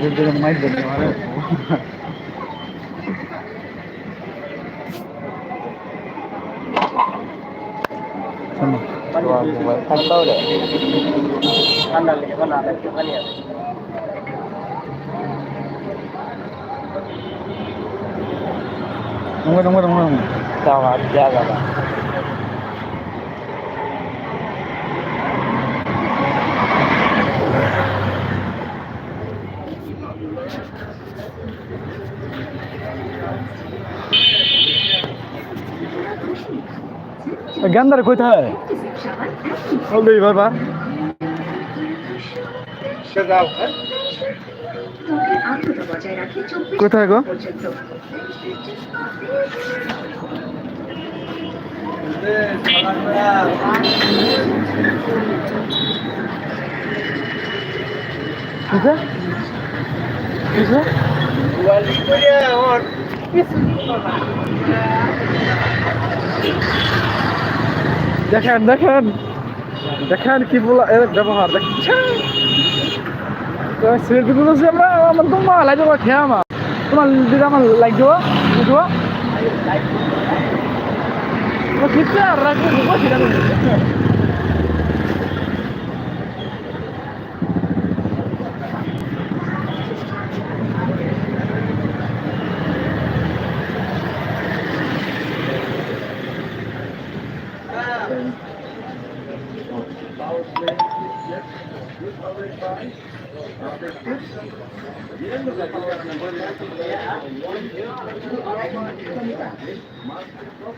এদের জন্য মাইক দিতে পারে শোনো ঠান্ডা লেগে না লাগতে পারি আর নমো গান্দার কোথায় বারবার কোথায় গো? কিসে? দেখেন দেখেন। দেখেন কি বলা এর ব্যবহার দেখছেন সেলফি তুলেছি আমরা আমার তোমার লাইক দেবো খেয়ে আমার। তোমার দিদি আমার লাইক দেবো দেবো। ঠিক আর রাখব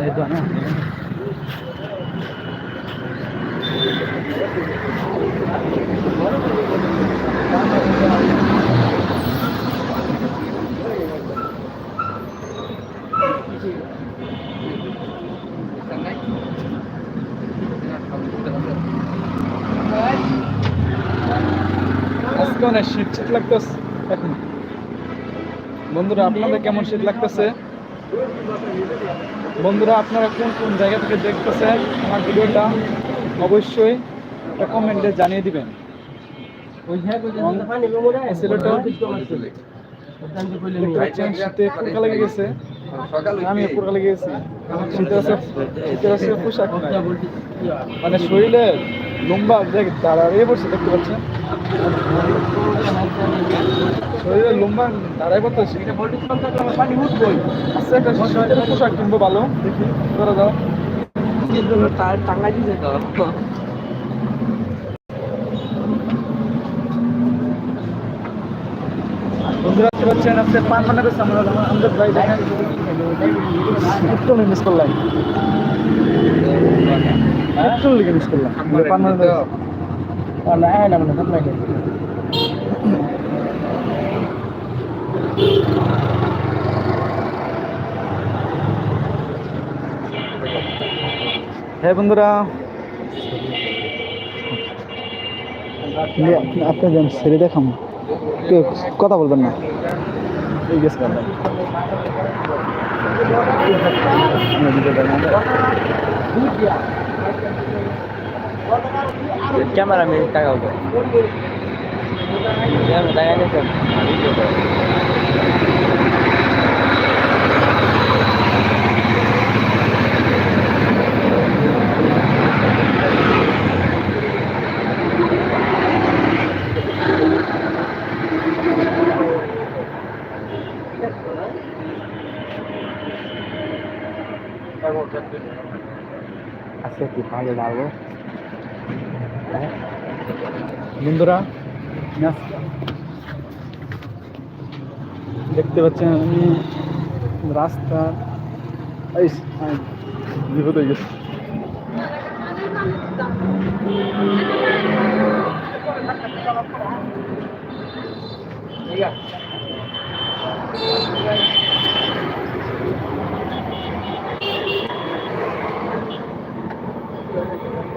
আজকে অনেক শীত শীত লাগতেছে। এখন বন্ধুরা আপনাদের কেমন শীত লাগতেছে? বন্ধুরা আপনারা কোন কোন জায়গা থেকে দেখতেছেন আমার ভিডিওটা অবশ্যই একটা কমেন্টে জানিয়ে দিবেন। আমি পোকা লেগে গেছি পোশাক মানে শরীরে লম্বা দেখ দাঁড়িয়ে পড়ছে দেখতে পাচ্ছেন? শরীরে লম্বা পানি উঠবই আচ্ছা একটা শীতের পোশাক কিনবো ভালো। দেখি। করে দাও। বন্ধুরা আজকে পান মানে করছে আমরা আমাদের ভাই একটু মিস করলাম। একটু লিখে মিস করলাম। পান মানে না না মানে সব লাগে হ্যাঁ বন্ধুরা আপনি যান ছেড়ে দেখাম কেউ কথা বলবেন না এই গেছে কথা ক্যামেরা মেয়ে টাকা হবে টাকা নিতে আজকে কি ভালো লাগবে বন্ধুরা নাচ- দেখতে পাচ্ছেন আমি রাস্তা এই বিপদ হয়ে গেছে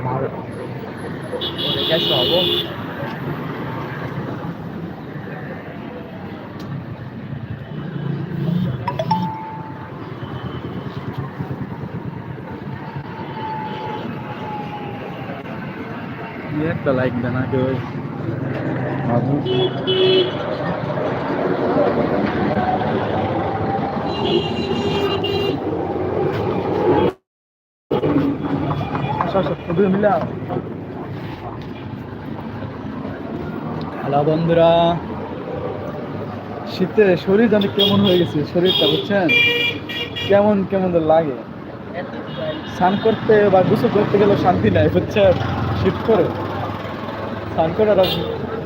আমার গ্যাস হব একটা লাইক দেন আগে হ্যালো বন্ধুরা। শীতে শরীর জানি কেমন হয়ে গেছে, শরীরটা বুঝছেন? কেমন কেমন লাগে। স্নান করতে বা গোসল করতে গেলে শান্তি নাই, বুঝছেন? শীত করে। স্নান আর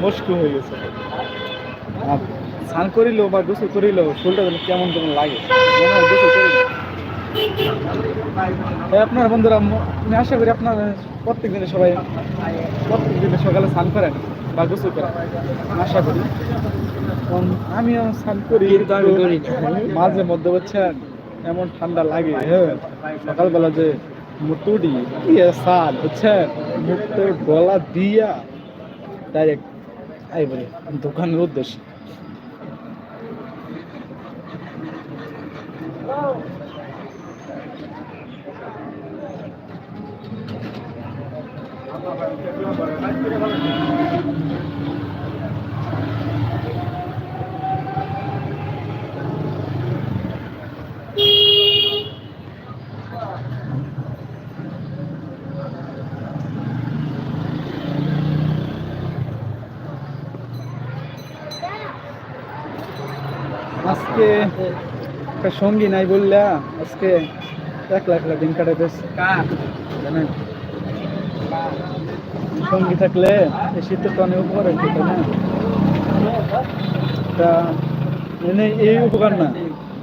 মুশকিল হয়ে গেছে। স্নান করিলেও বা গোসল করিলেও শরীরটা কেমন কেমন লাগে। গোসল করিল আপনার বন্ধুরা আমি আশা করি আপনার প্রত্যেক দিনে সবাই প্রত্যেক দিনে সকালে স্নান করেন বা গোসল করেন। আশা করি। আমিও স্নান করি। মাঝে মধ্যে বুঝছেন? এমন ঠান্ডা লাগে হ্যাঁ? সকালবেলা যে মুটুডি দিয়ে স্নান বুঝছেন? মুখতে গলা দিয়া ডাইরেক্ট আই বলে দোকানের উদ্দেশ্যে। আজকে একটা সঙ্গী নাই বললা আজকে একলা একলা দিন কাটাইতেছে। জানেন? সঙ্গী থাকলে এই শীতের তো অনেক উপকার হচ্ছে তাই না? তা মানে এই উপকার না।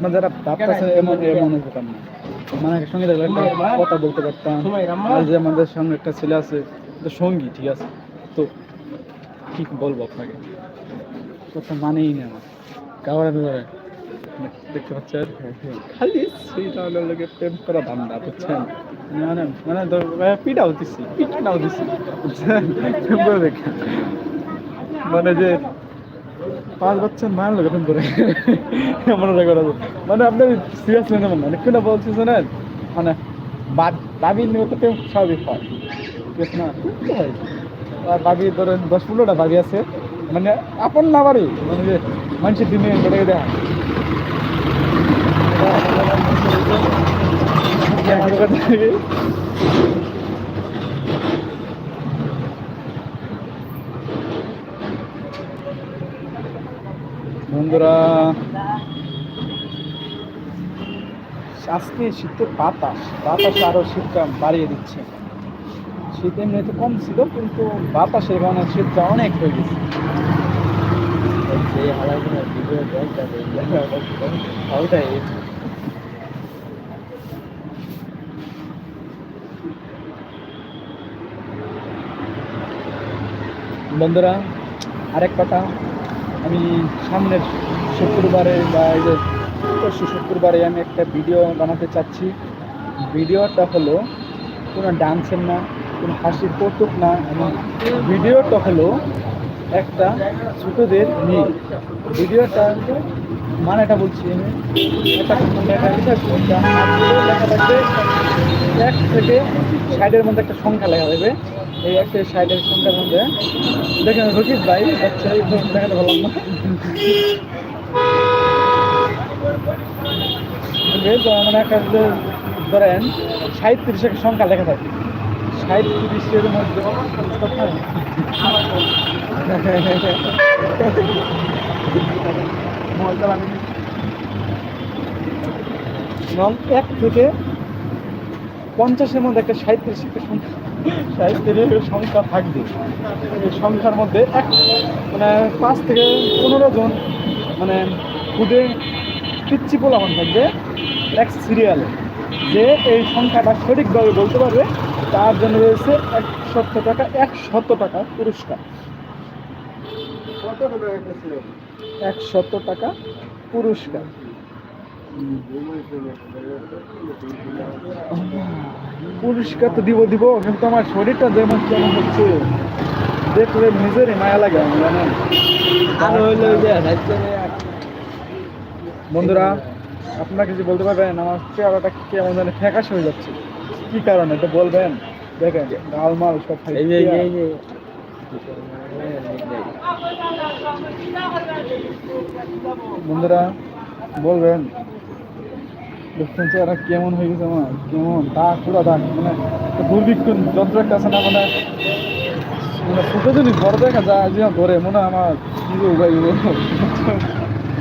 মানে যারা ভাবতেছে এমন এমন উপকার না। মানে সঙ্গী থাকলে কথা বলতে পারতাম। আর যে আমাদের সামনে একটা ছেলে আছে সঙ্গী, ঠিক আছে? তো কি বলব আপনাকে? কথা মানেই না। কাবার মানে মানে দেখে। মানে যে পাঁচ বাচ্চার মায়ের লোক প্রেম করে। এমন করা। মানে আপনি সিরিয়াস নেন মানে কেন বলছি জানেন মানে বা- দাবির নিয়ে তো প্রেম স্বাভাবিক হয় না? আর ধরেন, দশ পনেরোটা বাবি আছে মানে আপন না বাড়ি মানে যে মানুষের দিনে দেয়। বন্ধুরা আজকে শীতের বাতাস বাতাস আরও শীতটা বাড়িয়ে দিচ্ছে শীত এমনিতে কম ছিল কিন্তু বাতাসের কারণে শীতটা অনেক হয়ে গেছে হালাগুলো ভিডিও দেখতে বন্ধুরা, আরেক কথা, আমি সামনের শুক্রবারে বা এই যে পরশু শুক্রবারে আমি একটা ভিডিও বানাতে চাচ্ছি। ভিডিওটা হলো কোনো ডান্সের না, কোনো হাসির কৌতুক না ভিডিওটা হলো একটা ছোটোদের নিয়ে ভিডিওটা মানেটা বলছি আমি একটা এক থেকে সাইডের মধ্যে একটা সংখ্যা লেখা থাকবে এই একটা সাইডের সংখ্যার মধ্যে দেখেন রকিব ভাই বাচ্চা দেখাতে পারলাম না। মানে একটা ধরেন সাঁত্রিশ একটা সংখ্যা লেখা থাকে। সাঁত্রিশের মধ্যে নং এক থেকে পঞ্চাশের মধ্যে একটা সাঁত্রিশ একটা সংখ্যা। সাঁত্রিশের সংখ্যা থাকবে। এই সংখ্যার মধ্যে এক মানে পাঁচ থেকে পনেরো জন মানে খুদে পিচ্ছি পোলাপান থাকবে এক সিরিয়ালে যে এই সংখ্যাটা সঠিকভাবে বলতে পারবে তার জন্য রয়েছে এক শত টাকা এক শত টাকা পুরস্কার। এক শত টাকা পুরস্কার। পুরস্কার তো দিব দিব কিন্তু আমার শরীরটা যেমন কেমন হচ্ছে দেখলে নিজেরই মায়া লাগে জানেন? আর হইল বন্ধুরা আপনারা কিছু বলতে পারবেন আমার চেহারাটা কেমন জানি ফ্যাকাশ হয়ে যাচ্ছে। কি কারণে তো বলবেন? দেখেন গালমাল সব বন্ধুরা বলবেন দেখছেন চেহারা কেমন হয়ে গেছে আমার, কেমন? দাগ পুরো দাগ মানে একটা দুর্ভিক্ষণ যন্ত্র একটা আছে না মানে মানে ছোটো যদি বড় দেখা যায়, যে ধরে, মনে হয় আমার নিজে উগাই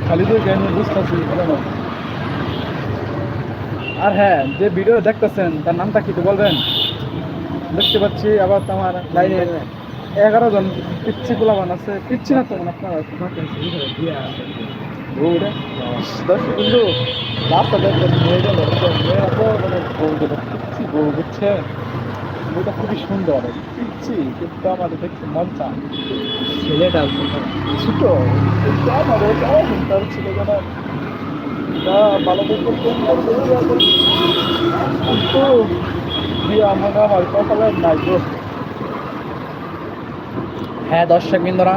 খালি তো জ্ঞান বুঝতেছি আর হ্যাঁ যে ভিডিও দেখতেছেন, তার নামটা কি তো বলবেন? দেখতে পাচ্ছি, আবার তো আমার লাইনে এগারো জন পিচ্ছি পোলাবান আছে। পিচ্ছি না তো মানে আপনার বউরে দশ কিন্তু রাস্তা দেখবেন মেয়ে গেল মেয়েরা তো মানে বউ যেটা বউ বুঝছে বউটা খুবই সুন্দর কিন্তু আমাদের দেখতে মজা ছেলেটা ছোট আমাদের তাও সুন্দর ছিল যেন ভালো দেখতে কিন্তু বিয়া আমার নাই হ্যাঁ দর্শক বিন্দুরা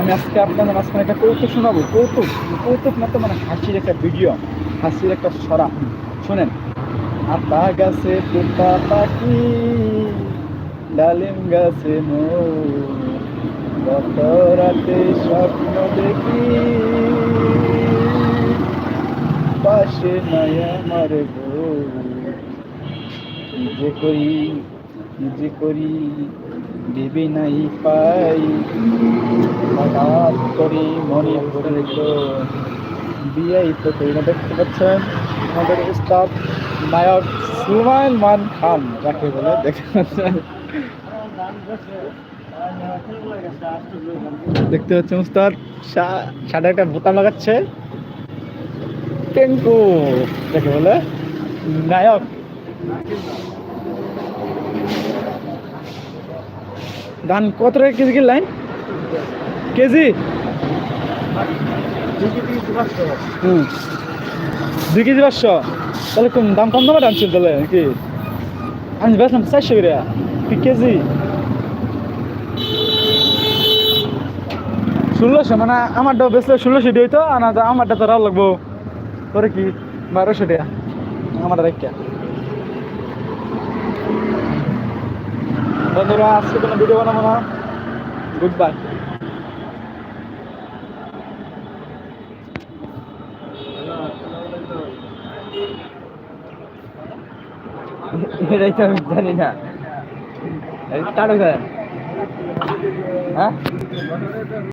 আমি আজকে আপনাদের মাঝখানে একটা কৌতুক শোনাবো। কৌতুক কৌতুক না তো মানে হাসির একটা ভিডিও হাসির একটা সরা শুনেন আতা গাছে তোতা পাখি, ডালিম গাছে গত রাতে স্বপ্ন দেখি। পাশে নাই আমার কি যে করি, নিজে করি। ভেবে নাই পাই। হঠাৎ করে মনে পড়ে বিয়াই তো না, দেখতে পাচ্ছেন আমাদের উস্তাদ নায়ক মান খান, যাকে বলে দেখতে পাচ্ছেন। দেখতে পাচ্ছেন উস্তাদ সাড়ে একটা বোতাম লাগাচ্ছে। টেঙ্কু, যাকে বলে নায়ক। ধান কত টাকা কেজি কিনলেন? কেজি? হুম। দুই কেজি পাঁচশো। তাহলে কম, দাম কম দামে আনছেন তাহলে নাকি? আমি বেচলাম চারশো করে। তুই কেজি। ষোলোশো মানে আমারটা বেচলে ষোলোশো দিয়ে তো, আর আমারটা তো রাও লাগবো। তোরে কি? বারোশো টাকা। আমারটা দেখা বন্ধুরা, আজকে কোনো ভিডিও বানাবো না। গুড বাই এটাই তো আমি জানি না। কারও হ্যাঁ?